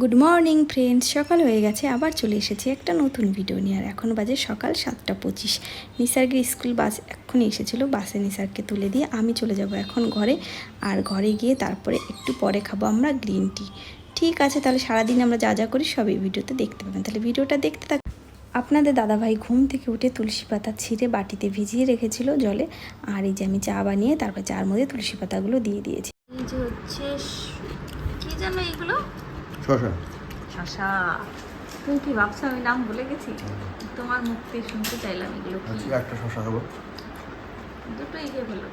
Good morning friends সকাল হয়ে গেছে, আবার চলে এসেছি একটা নতুন ভিডিও নিয়ে। আর এখন বাজে সকাল সাতটা পঁচিশ। নিসার্গের স্কুল বাস এক্ষুনি এসেছিল, বাসে নিসার্গকে তুলে দিয়ে আমি চলে যাব এখন ঘরে। আর ঘরে গিয়ে তারপরে একটু পরে খাব আমরা গ্রিন টি ঠিক আছে, তাহলে সারাদিন আমরা যা যা করি সবই ভিডিওতে দেখতে পাবেন। তাহলে ভিডিওটা দেখতে থাক আপনাদের দাদাভাই ঘুম থেকে উঠে তুলসী পাতা ছিঁড়ে বাটিতে ভিজিয়ে রেখেছিল জলে। আর এই যে আমি চা বানিয়ে তারপর চার মধ্যে তুলসী পাতাগুলো দিয়ে দিয়েছি। এই যে হচ্ছে কি জানো এইগুলো? শশা? শশা। তুমি কি ভাবছ আমি নাম ভুলে গেছি? তোমার মুখ থেকে শুনতে চাইলাম এগুলো কি? একটা শশা খাব। দুটোই খেয়ে ফেলো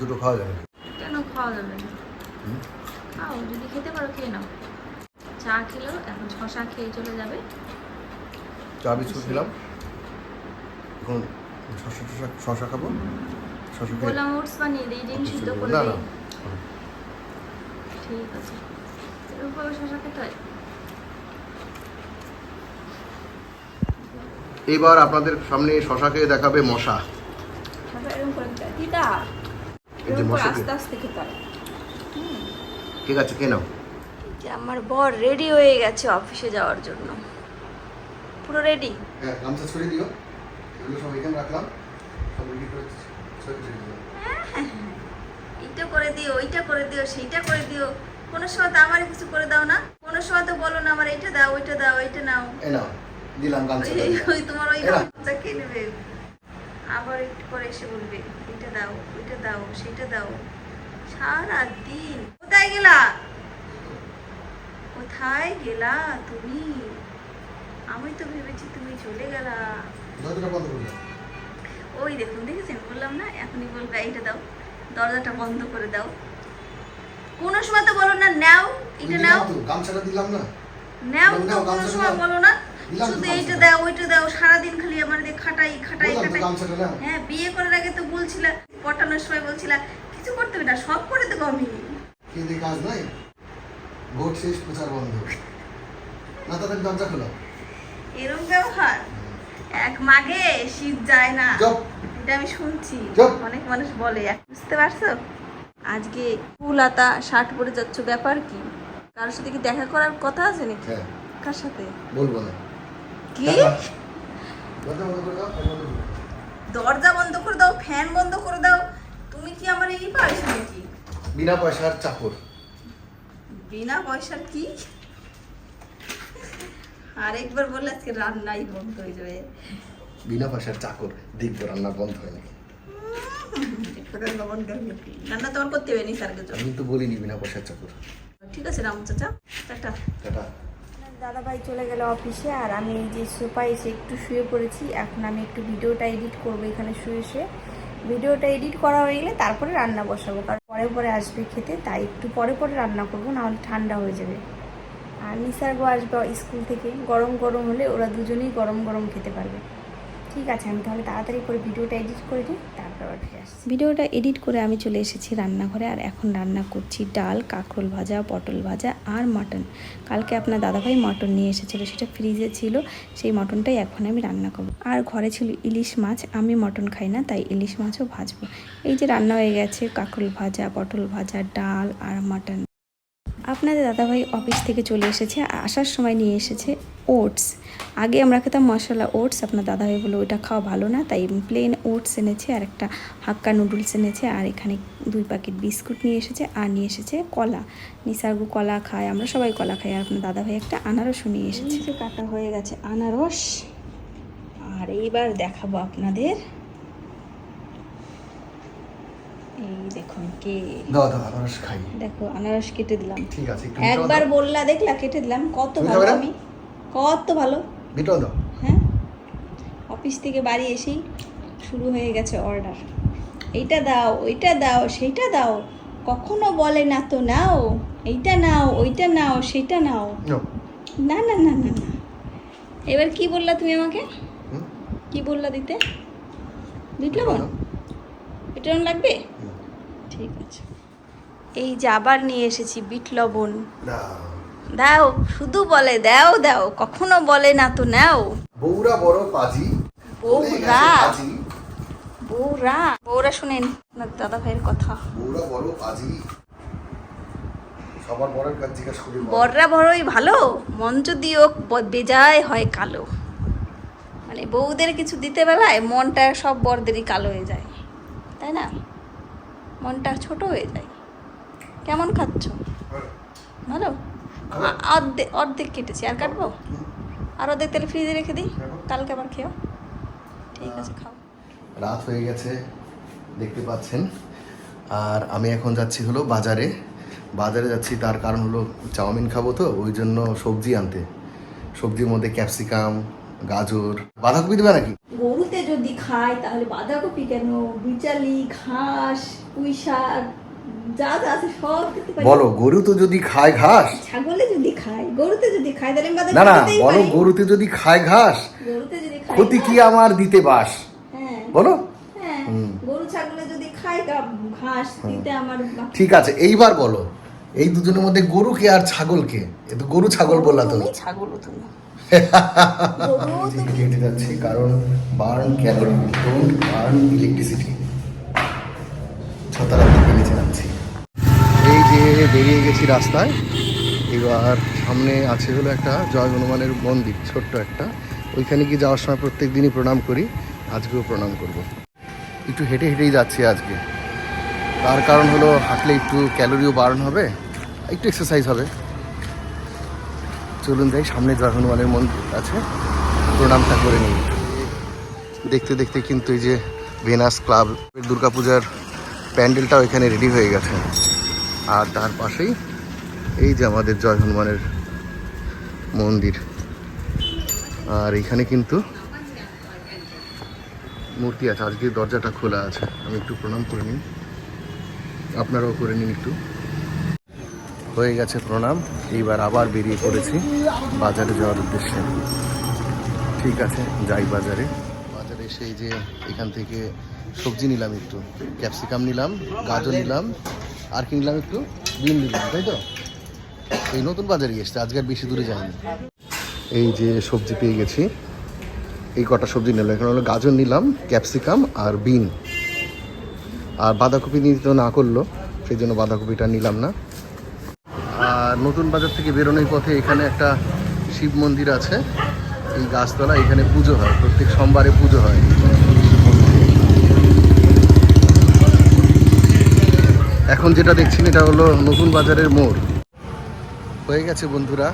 দুটো খাওয়া যাবে। কেন খাওয়া যাবে না? খাও যদি খেতে পারো খেয়ে নাও। চা খেলো এখন শশা খেয়ে চলে যাবে। চা বিস্কুট খেলাম। এখন শশা টশা শশা খাব। শশা খেয়ে গোলাম ওটস বানিয়ে দিই ডিম সিদ্ধ করে দিই। ঠিক আছে এরকমভাবে শশা খেতে হয় এবার আপনাদের সামনে শশা খেয়ে দেখাবে মশা হয়। ঠিক আছে যে আমার বর রেডি হয়ে গেছে অফিসে যাওয়ার জন্য। পুরো রেডি হ্যাঁ গামছা ছড়িয়ে দিও। এগুলো সব এখানে রাখলাম। সব রেডি করে ছড়িয়ে দিও। এইটা করে দিও ওইটা করে দিও সেইটা করে দিও। কোনো সময় তো আমার কিছু করে দাও না কোনো সময় তো বলো না আমার এইটা দাও ওইটা দাও ওইটা নাও। এই দিলাম গামছা ওই- তোমার ওই। গামছা কে নেবে? আবার একটু পরে এসে বলবে এইটা দাও ওইটা দাও সেইটা দাও। সারা দিন কোথায় গেলা? কোথায় গেলা তুমি? আমি তো ভেবেছি তুমি চলে গেলা। দরজাটা বন্ধ করে ওই দেখুন দেখেছেন? বললাম না এখনই বলবে এইটা দাও দরজাটা বন্ধ করে দাও। কোনো সময় তো বলো না নাও এটা নাও। গামছাটা দিলাম না। নাও তো কোনো সময় বলো না শুধু এইটা দাও ওইটা দাও সারাদিন খালি আমার দিয়ে খাটাই খাটাই খাটাই। হ্যাঁ বিয়ে করার আগে তো বলছিলা পটানোর সময় বলছিলা কিছু করতে হবে না সব করে দেবো আমি। কে দিয়ে কাজ নাই? ভোট শেষ প্রচার বন্ধ। না তাদের দরজা খোলো এরকম ব্যবহার? এক মাগে শীত যায় না। এটা আমি শুনছি। অনেক মানুষ বলে বুঝতে পারছ? আজকে ফুলাতা শার্ট পরে যাচ্ছ ব্যাপার কি? কারোর সাথে কি দেখা করার কথা আছে নাকি? হ্যাঁ। কার সাথে? বলব না। কি? দরজা বন্ধ করে দাও ফ্যান বন্ধ করে দাও। তুমি কি আমার এই পারিস নাকি? বিনা পয়সার চাকর। বিনা পয়সার কি? আরেকবার বললে আজকে রান্নাই বন্ধ হয়ে যাবে। বিনা পয়সার চাকর দেখব রান্না বন্ধ হয়ে নাকি। রান্না করতে হবে ঠিক আছে রাম চাচা চলে গেল অফিসে, আর আমি যে এসে একটু শুয়ে পড়েছি। এখন আমি একটু ভিডিওটা এডিট এখানে শুয়ে ভিডিওটা এডিট করা হয়ে গেলে তারপরে রান্না বসাবো, কারণ পরে পরে আসবে খেতে, তাই একটু পরে পরে রান্না করব, নাহলে ঠান্ডা হয়ে যাবে। আর নিসার্গও আসবে স্কুল থেকে, গরম গরম হলে ওরা দুজনেই গরম গরম খেতে পারবে। ঠিক আছে, আমি তাহলে তাড়াতাড়ি করে ভিডিওটা এডিট করে দিই, তারপর আসছি। ভিডিওটা এডিট করে আমি চলে এসেছি রান্নাঘরে, আর এখন রান্না করছি ডাল, কাঁকরোল ভাজা, পটল ভাজা আর মাটন। কালকে আপনার দাদাভাই মটন নিয়ে এসেছিল, সেটা ফ্রিজে ছিল, সেই মটনটাই এখন আমি রান্না করব। আর ঘরে ছিল ইলিশ মাছ, আমি মটন খাই না, তাই ইলিশ মাছও ভাজবো। এই যে রান্না হয়ে গেছে, কাঁকরোল ভাজা, পটল ভাজা, ডাল আর মাটন। আপনাদের দাদাভাই অফিস থেকে চলে এসেছে, আসার সময় নিয়ে এসেছে। ওটস। আগে আমরা খেতাম মশলা ওটস আপনার দাদাভাই বলে ওইটা খাওয়া ভালো না। তাই প্লেন ওটস এনেছে আর একটা হাক্কা নুডলস এনেছে আর এখানে দুই প্যাকেট বিস্কুট নিয়ে এসেছে আর নিয়ে এসেছে কলা। নিসার্গু কলা খায় আমরা সবাই কলা খাই আর আপনার দাদাভাই একটা আনারসও নিয়ে এসেছে। কাটা হয়ে গেছে আনারস। আর এইবার দেখাবো আপনাদের। এই দেখুন কে। দাও দাও আনারস খাই। দেখো আনারস কেটে দিলাম। ঠিক আছে একবার বললা দেখলা কেটে দিলাম। কত ভালো আমি। কত ভালো। বিটাও দাও। হ্যাঁ? অফিস থেকে বাড়ি এসেই শুরু হয়ে গেছে অর্ডার এইটা দাও ওইটা দাও সেইটা দাও। কখনো বলে না তো নাও এইটা নাও ওইটা নাও সেইটা নাও। না না না না না। এবার কি বললা তুমি আমাকে? কি বললা দিতে? বিট লবণ? লবণ লাগবে? ঠিক আছে। এই যে আবার নিয়ে এসেছি বিট লবণ। দাও। দাও শুধু বলে দাও দাও কখনো বলে না তো নাও। বউরা বড় পাজি বউরা। বউরা। বউরা শুনেন আপনার দাদা ভাইয়ের কথা। বউরা বড় পাজি। সবার বড়ের কাজ জিজ্ঞাসা করি বররা বড়ই ভালো দিয়েও ব- বেজায় হয় কালো। মানে বউদের কিছু দিতে বেলায় মনটা সব বরদেরই কালো হয়ে যায়। তাই না? মনটা ছোট হয়ে যায়। কেমন খাচ্ছ? ভালো? আ- অর্ধেক অর্ধেক কেটেছি। আর কাটবো? আর অর্ধেক তাহলে ফ্রিজে রেখে দিই? কালকে আবার খেও ঠিক আছে খাও। রাত হয়ে গেছে দেখতে পাচ্ছেন। আর আমি এখন যাচ্ছি হলো বাজারে। বাজারে যাচ্ছি তার কারণ হলো চাউমিন খাব তো ওই জন্য সবজি আনতে। সবজির মধ্যে ক্যাপসিকাম গাজর। বাঁধাকপি দেবে নাকি? গরুতে যদি খায় তাহলে বাঁধাকপি কেন? বিচালি ঘাস পুঁই শাক যা যা আছে সব খেতে পারি। বলো গরু তো যদি খায় ঘাস? ছাগলে যদি খায় গরুতে যদি খায় তাহলে আমি না না বলো গরুতে যদি খায় ঘাস গরুতে যদি খায় ক্ষতি কি আমার দিতে বাস? হ্যাঁ। বলো। হ্যাঁ গরু ছাগলে যদি খায় ঘাস দিতে আমার ঠিক আছে এইবার বলো এই দুজনের মধ্যে গরু কে আর ছাগল কে? এ তো গরু ছাগল বললা তো। তুমি ছাগল তুমি। গরু তুমি। কারণ burn calorie don't burn electricity ছতারা এই যে বেরিয়ে গেছি রাস্তায়। এবার সামনে আছে হলো একটা জয় হনুমানের মন্দির, ছোট্ট একটা। ওইখানে গিয়ে যাওয়ার সময় প্রত্যেক দিনই প্রণাম করি, আজকেও প্রণাম করব। একটু হেঁটে হেঁটেই যাচ্ছি আজকে। তার কারণ হলো হাঁটলে একটু ক্যালোরিও বার্ন হবে, একটু এক্সারসাইজ হবে। চলুন যাই, সামনে জয় হনুমানের মন্দির আছে। প্রণামটা করে নিই। দেখতে দেখতে কিন্তু এই যে ভেনাস ক্লাব দুর্গাপূজার প্যান্ডেলটাও এখানে রেডি হয়ে গেছে। আর তার পাশেই এই যে আমাদের জয় হনুমানের মন্দির। আর এখানে কিন্তু মূর্তি আছে। আজকে দরজাটা খোলা আছে। আমি একটু প্রণাম করে নিই। আপনারাও করে নিন একটু। হয়ে গেছে প্রণাম। এইবার আবার বেরিয়ে পড়েছি বাজারে যাওয়ার উদ্দেশ্যে। ঠিক আছে, যাই বাজারে। বাজারে এসে যে এখান থেকে সবজি নিলাম একটু। ক্যাপসিকাম নিলাম, গাজর নিলাম আর কিনলাম একটু বিন নিলাম তাই তো? এই নতুন বাজারে এসছে, আজকে আর বেশি দূরে যায়নি। এই যে সবজি পেয়ে গেছি, এই কটা সবজি নিলাম। এখানে হলো গাজর নিলাম, ক্যাপসিকাম আর বিন। আর বাঁধাকপি নিতে না করল, সেই জন্য বাঁধাকপিটা নিলাম না। আর নতুন বাজার থেকে বেরোনোর পথে এখানে একটা শিব মন্দির আছে, এই গাছতলা, এখানে পুজো হয়, প্রত্যেক সোমবারে পুজো হয়। এখন যেটা দেখছেন, এটা হলো নতুন বাজারের মোড়। হয়ে গেছে বন্ধুরা,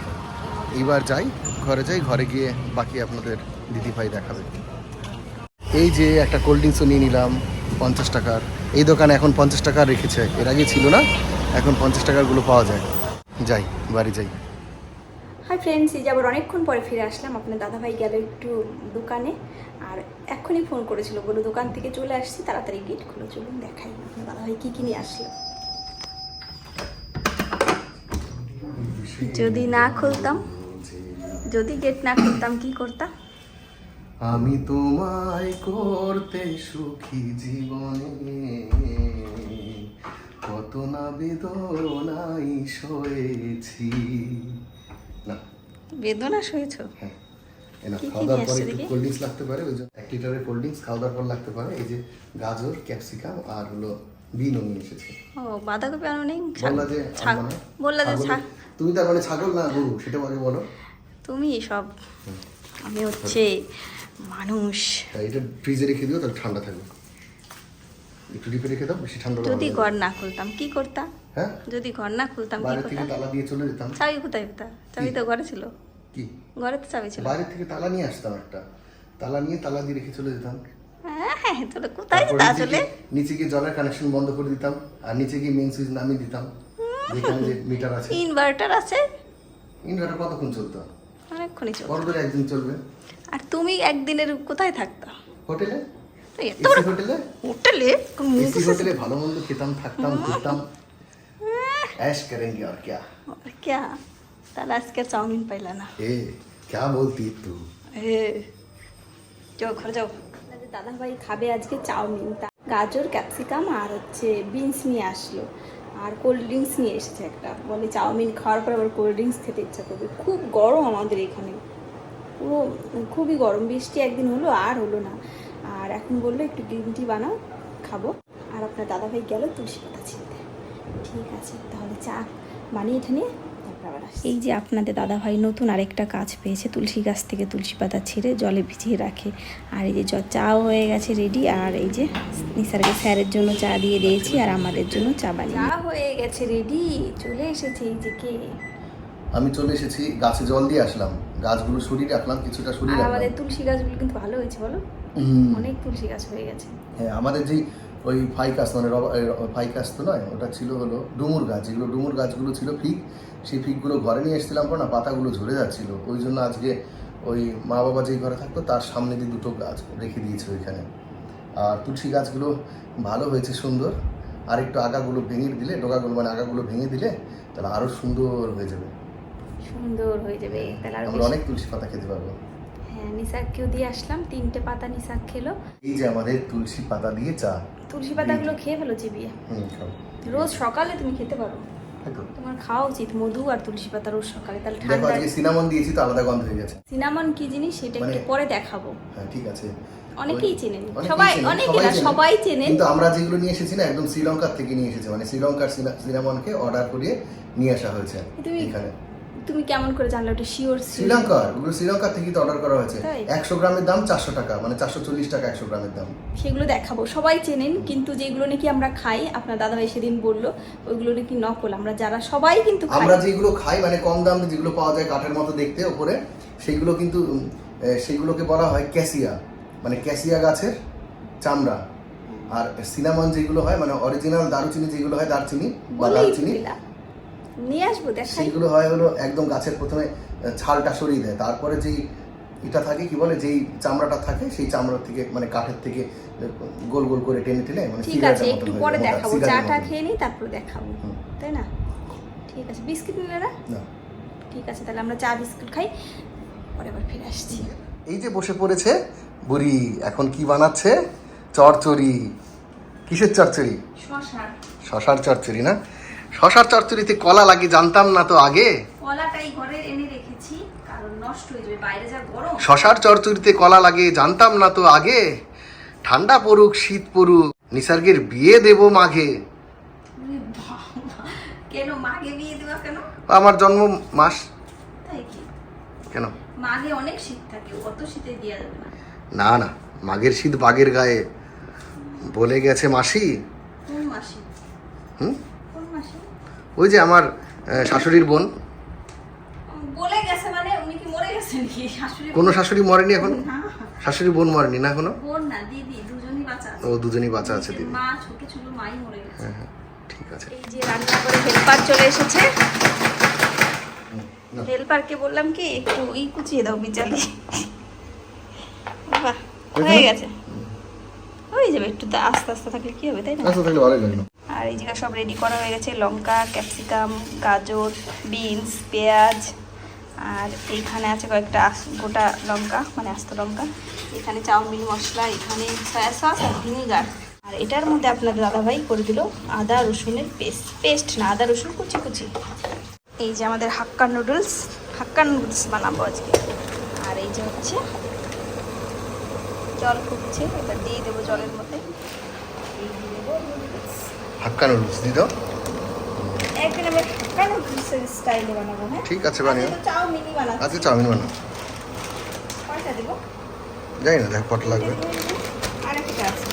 এইবার যাই, ঘরে যাই, ঘরে গিয়ে বাকি আপনাদের দিদিভাই দেখাবে। এই যে একটা কোল্ড ড্রিঙ্কসও নিয়ে নিলাম, পঞ্চাশ টাকার। এই দোকানে এখন পঞ্চাশ টাকা রেখেছে, এর আগে ছিল না, এখন পঞ্চাশ টাকারগুলো পাওয়া যায়। যাই, বাড়ি যাই। হাই ফ্রেন্ডস এই যে আবার অনেকক্ষণ পরে ফিরে আসলাম আপনার দাদাভাই গেল একটু দোকানে। আর এক্ষুনি ফোন করেছিল বলে দোকান থেকে চলে আসছি, তাড়াতাড়ি গেট খুলে, চলুন দেখাই। আপনার দাদাভাই কী কিনে আসলো? যদি না খুলতাম, যদি গেট না খুলতাম, কি করতাম আমি তোমায় করতে সুখী জীবনে, কত না বেদনাই সয়েছি। বেদনা সয়েছ হ্যাঁ। খাওয়া দাওয়ার পরে একটু কোল্ড ড্রিঙ্কস লাগতে পারে ওই এক লিটারের কোল্ড ড্রিঙ্কস খাওয়া দাওয়ার পর লাগতে পারে। এই যে গাজর ক্যাপসিকাম আর হলো নিয়ে এসেছে ও বাঁধাকপি আনো নেই? বললা যে ছাগ- আনবা না? বললা যে ছাগ তুমি তার মানে ছাগল না গরু? সেটা আগে বলো। তুমি সব। আমি হচ্ছে মানুষ। হ্যাঁ, এটা ফ্রিজে রেখে দিও তাহলে ঠান্ডা থাকবে। একটু ডিপে রেখে দাও বেশি ঠান্ডা যদি। ঘর না খুলতাম কি করতাম হ্যাঁ? যদি ঘর না খুলতাম কি করতাম তালা দিয়ে চলে যেতাম। চাবি কোথায়? কোথায়? চাবি তো ঘরে ছিল। কি ঘরে তো চাবি ছিল বাইরে থেকে তালা নিয়ে আসতাম একটা তালা নিয়ে তালা দিয়ে রেখে চলে যেতাম হ্যাঁ হ্যাঁ তাহলে কোথায় তারপর যেতে নিচে আসলে গিয়ে- নিচে গিয়ে জলের কানেকশন বন্ধ করে দিতাম আর নিচে গিয়ে মেন সুইচ নামিয়ে দিতাম যেখানে যে মিটার আছে ইনভার্টার আছে ইনভার্টার কতক্ষণ চলতো অনেকক্ষণই চল বড় করে একদিন চলবে আর তুমি একদিনের কোথায় থাকতা হোটেলে তো এত এসি বড় হোটেলে হোটেলে এসি হোটেলে ভালো মন্দ খেতাম থাকতাম ঘুরতাম ऐश करेंगे और क्या ক্যা তাহলে আজকে চাউমিন পাইলা না ए क्या बोलती तू এ যাও ঘরে যাও দাদা ভাই খাবে আজকে চাউমিন তা- গাজর ক্যাপসিকাম আর হচ্ছে বিনস নিয়ে আসলো আর কোল্ড ড্রিঙ্কস নিয়ে এসেছে একটা বলে চাউমিন খাওয়ার পর আবার কোল্ড ড্রিঙ্কস খেতে ইচ্ছা করবে খুব গরম আমাদের এখানে পুরো খুবই গরম বৃষ্টি একদিন হলো আর হলো না আর এখন বললো একটু গ্রিন টি বানাও খাবো আর আপনার দাদা ভাই গেল তুলসী পাতা ছিলতে ঠিক আছে তাহলে চা বানিয়ে এখানে তারপর আবার আসছি। এই যে আপনাদের দাদা ভাই নতুন আরেকটা কাজ পেয়েছে তুলসী গাছ থেকে তুলসী পাতা ছিঁড়ে জলে ভিজিয়ে রাখে। আর এই যে জ- চাও হয়ে গেছে রেডি আর এই যে নিসারকে স্যারের জন্য চা দিয়ে দিয়েছি আর আমাদের জন্য চা বানিয়ে চা হয়ে গেছে রেডি চলে এসেছে এই যে কে? আমি চলে এসেছি গাছে জল দিয়ে আসলাম। গাছগুলো সরিয়ে রাখলাম কিছুটা সরিয়ে রাখলাম। আমাদের তুলসী গাছগুলো কিন্তু ভালো হয়েছে বলো? অনেক তুলসী গাছ হয়ে গেছে। হ্যাঁ আমাদের যেই ওই ফাইকাস মানে ফাইকাস তো নয় ওটা ছিল হলো ডুমুর গাছ যেগুলো ডুমুর গাছগুলো ছিল ফিক সেই ফিকগুলো ঘরে নিয়ে এসেছিলাম পর না পাতাগুলো ঝরে যাচ্ছিল। ওই জন্য আজকে ওই মা বাবা যেই ঘরে থাকতো তার সামনে দিয়ে দুটো গাছ রেখে দিয়েছে ওইখানে। আর তুলসী গাছগুলো ভালো হয়েছে সুন্দর আর একটু আগাগুলো ভেঙে দিলে ডোকাগুলো মানে আগাগুলো ভেঙে দিলে তাহলে আরও সুন্দর হয়ে যাবে। সুন্দর হয়ে যাবে তাহলে আমরা অনেক তুলসী পাতা খেতে পারব। হ্যাঁ নিশাককেও দিয়ে আসলাম। তিনটে পাতা নিশাক খেলো। এই যে আমাদের তুলসী পাতা দিয়ে চা। তুলসী পাতাগুলো খেয়ে ফেলো চিবিয়ে। রোজ সকালে তুমি খেতে পারো। তোমার খাওয়া উচিত মধু আর তুলসী পাতা রোজ সকালে। তাহলে ঠান্ডা আজকে সিনামন দিয়েছি তো আলাদা গন্ধ হয়ে গেছে। সিনামন কি জিনিস? সেটা একটু মানে- পরে দেখাবো। হ্যাঁ ঠিক আছে। অনেকেই চেনেন। সবাই অনেকে না। সবাই চেনেন। কিন্তু আমরা যেগুলো নিয়ে এসেছি না একদম শ্রীলঙ্কার থেকে নিয়ে এসেছি। মানে শ্রীলঙ্কার সিনা- সিনামনকে অর্ডার করিয়ে নিয়ে আসা হয়েছে এখানে। তুমি কেমন করে জানলে ওটা শিওর শ্রীলঙ্কার ওগুলো শ্রীলঙ্কার থেকে অর্ডার করা হয়েছে? একশো গ্রামের দাম চারশো টাকা মানে চারশো চল্লিশ টাকা একশো গ্রামের দাম। সেগুলো দেখাবো। সবাই চেনেন কিন্তু যেগুলো নাকি আমরা খাই আপনার দাদাভাই সেদিন বলল ওইগুলো নাকি নকল। আমরা যারা সবাই কিন্তু আমরা যেগুলো খাই মানে কম দামে যেগুলো পাওয়া যায় কাঠের মতো দেখতে ওপরে সেগুলো কিন্তু সেগুলোকে বলা হয় ক্যাসিয়া। মানে ক্যাসিয়া গাছের চামড়া। আর সিনামন যেগুলো হয় মানে অরিজিনাল দারুচিনি যেগুলো হয় দারচিনি বা দারচিনি। নিয়ে আসব দেখাই। সেইগুলো হয় হলো একদম গাছের প্রথমে ছালটা সরিয়ে দেয়। তারপরে যেই এটা থাকে কি বলে যেই চামড়াটা থাকে সেই চামড়া থেকে মানে কাঠের থেকে গোল গোল করে টেনে টেনে মানে ঠিক আছে একটু পরে দেখাবো। চাটা খেয়ে নিই তারপরে দেখাবো। তাই না? ঠিক আছে। বিস্কিট নিলে না। ঠিক আছে তাহলে আমরা চা বিস্কুট খাই। পরে আবার ফিরে আসছি। এই যে বসে পড়েছে বুড়ি এখন কি বানাচ্ছে? চরচড়ি। কিসের চরচড়ি? শশা শশার চরচড়ি না? শশার চরচড়িতে কলা লাগে জানতাম না তো আগে। কলাটাই ঘরে এনে রেখেছি কারণ নষ্ট হয়ে যাবে বাইরে যা গরম। শশার চরচড়িতে কলা লাগে জানতাম না তো আগে। ঠান্ডা পড়ুক শীত পড়ুক নিসর্গের বিয়ে দেব মাঘে। কেন মাগে বিয়ে দেওয়া কেন? আমার জন্ম মাস। তাই কি? কেন? মাগে অনেক শীত থাকে অত শীতে যাবে না। না না মাঘের শীত বাঘের গায়ে। বলে গেছে মাসি। কোন মাসে? হুম? ওই যে আমার শাশুড়ির বোন। বলে গেছে মানে উনি কি মরে গেছেন কি শাশুড়ি কোনো শাশুড়ি মরেনি এখন? শাশুড়ি বোন মরেনি না এখনও? বোন না দিদি দুজনই বাঁচা আছে। ও দুজনই বাঁচা আছে দিদি। মা ছোট মাই মরে গেছে। হ্যাঁ হ্যাঁ ঠিক আছে। এই যে রান্না করে হেল্পার চলে এসেছে। হেল্পারকে বললাম কি একটু ই কুচিয়ে দাও বিচালি বাহ হয়ে গেছে। হয়ে যাবে একটু আস্তে আস্তে থাকলে কি হবে তাই না? আচ্ছা তাহলে ভালোই লাগল আর এই জায়গা সব রেডি করা হয়ে গেছে, লঙ্কা ক্যাপসিকাম গাজর বিনস পেঁয়াজ, আর এইখানে আছে কয়েকটা গোটা লঙ্কা মানে আস্ত লঙ্কা। এখানে চাউমিন, মশলা, এখানে সয়া সস আর ভিনেগার আর এটার মধ্যে আপনাদের দাদাভাই করে দিল আদা রসুনের পেস্ট পেস্ট না, আদা রসুন কুচি কুচি। এই যে আমাদের হাক্কা নুডলস হাক্কা নুডলস বানাবো আজকে। আর এই যে হচ্ছে জল ফুটছে, এবার দিয়ে দেবো জলের মধ্যে এই দিয়ে দেবো নুডলস হাক্কা নুডলস দিত একদিন আমি হাক্কা নুডলসের স্টাইলে বানাবো হ্যাঁ? ঠিক আছে চাউমিনই বানাচ্ছি আচ্ছা চাউমিন বানাও। কয়টা দেবো? জানি না দেখ কত লাগবে। আরেকটা আছে।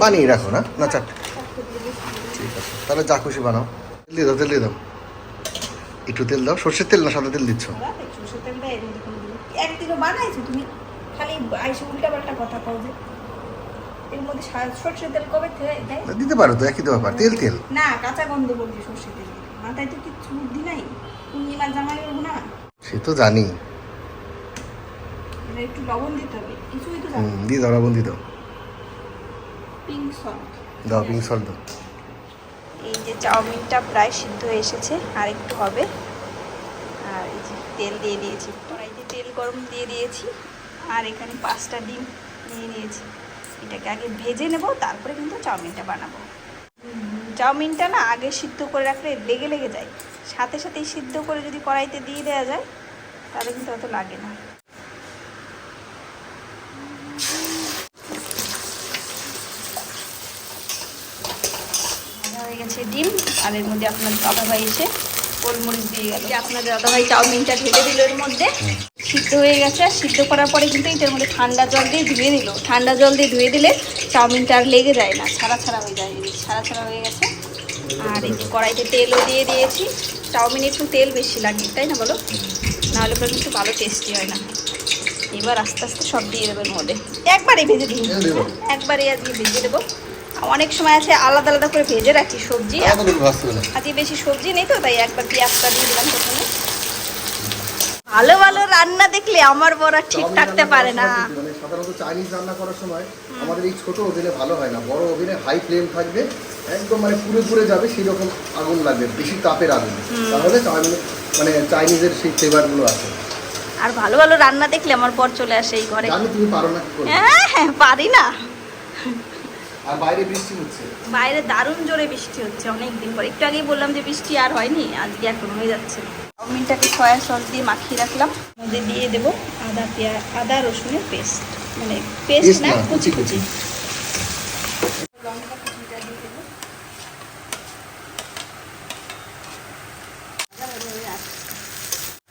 বানিয়ে রাখো না? না চারটে। চারটে দিয়ে। ঠিক আছে। তাহলে যা খুশি বানাও। তেল দিয়ে দাও তেল দিয়ে দাও। একটু তেল দাও। সর্ষের তেল না সাদা তেল দিচ্ছ? সরষের একদিনও বানাইছো তুমি? খালি আইসে উল্টা পাল্টা কথা কও যে। এর মধ্যে সা- তেল কবে দেয়? দিতে পারো তো একই ব্যাপার তেল তেল। না কাঁচা গন্ধ বলছে সরষের তেল। মাথায় তো কিচ্ছু বুদ্ধি নাই। পূর্ণিমার জামাই করব না। সে তো জানি। একটু লবণ দিতে হবে। কিছুই তো জানি দিয়ে দাও লবণ দিয়ে দাও। পিঙ্ক সল্ট দাও পিঙ্ক সল্ট দাও। এই যে চাউমিনটা প্রায় সিদ্ধ হয়ে এসেছে আর একটু হবে। আর এই যে তেল দিয়ে দিয়েছি কড়াইতে তেল গরম দিয়ে দিয়েছি আর এখানে পাঁচটা ডিম নিয়ে নিয়েছি। এটাকে আগে ভেজে নেব, তারপরে কিন্তু চাউমিনটা বানাবো। চাউমিনটা না আগে সিদ্ধ করে রাখলে লেগে লেগে যায়। সাথে সাথেই সিদ্ধ করে যদি কড়াইতে দিয়ে দেওয়া যায়, তাহলে কিন্তু অত লাগে না। হয়ে গেছে ডিম, আর এর মধ্যে আপনার বাবা ভাই এসে গোলমরিচ দিয়ে গেল। আপনাদের দাদাভাই চাউমিনটা ঢেলে দিল এর মধ্যে। সিদ্ধ হয়ে গেছে। আর সিদ্ধ করার পরে কিন্তু এটার মধ্যে ঠান্ডা জল দিয়ে ধুয়ে দিল ঠান্ডা জল দিয়ে ধুয়ে দিলে চাউমিনটা আর লেগে যায় না। ছাড়া ছাড়া হয়ে যায়। ছাড়া ছাড়া হয়ে গেছে। আর এই কড়াইতে তেলও দিয়ে দিয়েছি। চাউমিনে একটু তেল বেশি লাগে তাই না বলো? নাহলে পরে কিন্তু ভালো টেস্টি হয় না। এবার আস্তে আস্তে সব দিয়ে দেবো এর মধ্যে। একবারে ভেজে দিই? একবারে আজকে ভেজে দেবো। অনেক সময় আছে আলাদা আলাদা করে ভেজে রাখি সবজি। আজকে বেশি সবজি নেই তো তাই একবার পেঁয়াজটা দিয়ে দিলাম প্রথমে। ভালো ভালো রান্না দেখলে আমার বড় ঠিক থাকতে পারে না। মানে সাধারণত চাইনিজ রান্না করার সময় আমাদের এই ছোট ওভেনে ভালো হয় না। বড় ওভেনে হাই ফ্লেম থাকবে একদম মানে পুরো পুরে যাবে সেই রকম আগুন লাগবে বেশি তাপের আগুন। তাহলে মানে চাইনিজের সেই ফ্লেভারগুলো আছে। আর ভালো ভালো রান্না দেখলে আমার বর চলে আসে এই ঘরে। তুমি পারো না হ্যাঁ হ্যাঁ পারি না। আর বাইরে বৃষ্টি হচ্ছে? বাইরে দারুণ জোরে বৃষ্টি হচ্ছে অনেক দিন পর। একটু আগেই বললাম যে বৃষ্টি আর হয়নি আজকে এখন হয়ে যাচ্ছে চাউমিনটাকে সয়া সস দিয়ে মাখিয়ে রাখলাম। মধ্যে দিয়ে দেবো আদা পেঁয়াজ আদা রসুনের পেস্ট। মানে পেস্ট না না, কুচি। কুচি কুচি লঙ্কা কুচিটা দিয়ে দেবো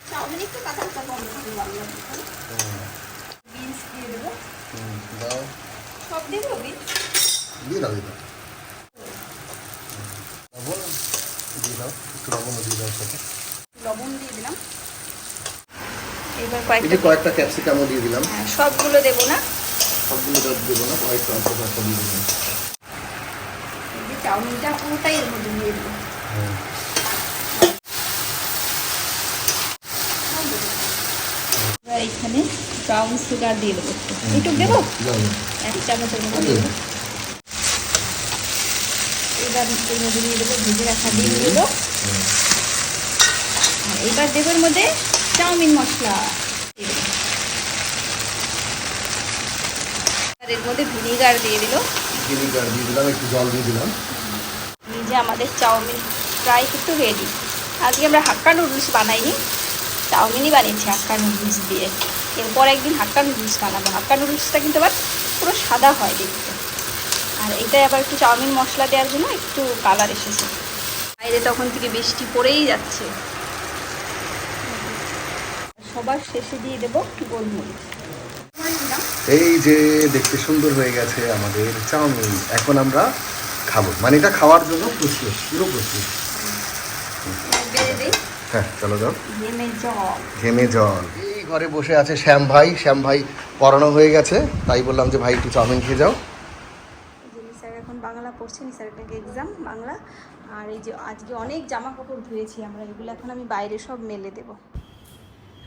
চাউমিন একটু কাঁচা কাঁচা কম ভালো লাগবে বিনস দিয়ে দেবো হুম, দাও সব দিয়ে দেবো বিনস দিয়ে দাও দিয়ে দাও লবণ দিয়ে দাও একটু লবণও দিয়ে দাও সাথে লবণ দিয়ে দিলাম এবার এই যে কয়েকটা ক্যাপসিকামও দিয়ে দিলাম। হ্যাঁ, সবগুলো দেবো না। সবগুলো দেবো না কয়েকটা অল্প কয়েকটা দিয়ে দিলাম। চাউমিনটা পুরোটাই এর মধ্যে দিয়ে দেবো এখানে ব্রাউন সুগার দিয়ে দেবো একটু। দেবো। এক চামচের মতো দিয়ে দেবো। এবার এর মধ্যে দিয়ে দেবো ভেজে রাখা ডিম দেবো এবার দেবো এর মধ্যে চাউমিন মশলা দিয়ে দেবো। আর এর মধ্যে ভিনিগার দিয়ে দিল। ভিনিগার দিয়ে দিলাম একটু জল দিয়ে দিলাম। যে আমাদের চাউমিন প্রায় কিন্তু রেডি আজকে আমরা হাক্কা নুডলস বানাইনি চাউমিনই বানিয়েছি হাক্কা নুডলস দিয়ে। এরপর একদিন হাক্কা নুডলস বানাবো। হাক্কা নুডলসটা কিন্তু আবার পুরো সাদা হয় দেখতে। আর এটাই আবার একটু চাউমিন মশলা দেওয়ার জন্য একটু কালার এসেছে। বাইরে তখন থেকে বৃষ্টি পড়েই যাচ্ছে। সবার শেষে দিয়ে দেবো গোলমরিচ। এই যে দেখতে সুন্দর হয়ে গেছে আমাদের চাউমিন। এখন আমরা খাব। মানে এটা খাওয়ার জন্য প্রস্তুত পুরো প্রস্তুত হ্যাঁ চলো যাও। ঘেমে জল। এই ঘরে বসে আছে শ্যাম ভাই। শ্যাম ভাই পড়ানো হয়ে গেছে। তাই বললাম যে ভাই একটু চাউমিন খেয়ে যাও। নিসার এখন বাংলা পড়ছে নিসার একটা এক্সাম বাংলা। আর এই যে আজকে অনেক জামা কাপড় ধুয়েছি আমরা। এগুলো এখন আমি বাইরে সব মেলে দেব।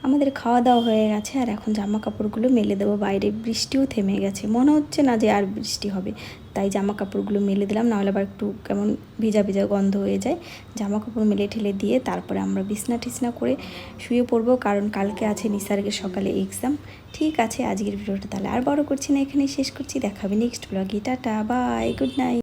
আমাদের খাওয়া দাওয়া হয়ে গেছে আর এখন জামা কাপড়গুলো মেলে দেবো। বাইরে বৃষ্টিও থেমে গেছে। মনে হচ্ছে না যে আর বৃষ্টি হবে। তাই জামা কাপড়গুলো মেলে দিলাম, নাহলে আবার একটু কেমন ভিজা ভিজা গন্ধ হয়ে যায়। জামা কাপড় মেলে ঠেলে দিয়ে তারপরে আমরা বিছনা টিছনা করে শুয়ে পড়ব, কারণ কালকে আছে নিসার্গের সকালে এক্সাম ঠিক আছে, আজকের ভিডিওটা তাহলে আর বড় করছি না এখানে শেষ করছি। দেখাবে নেক্সট ব্লগে টাটা বাই গুড নাইট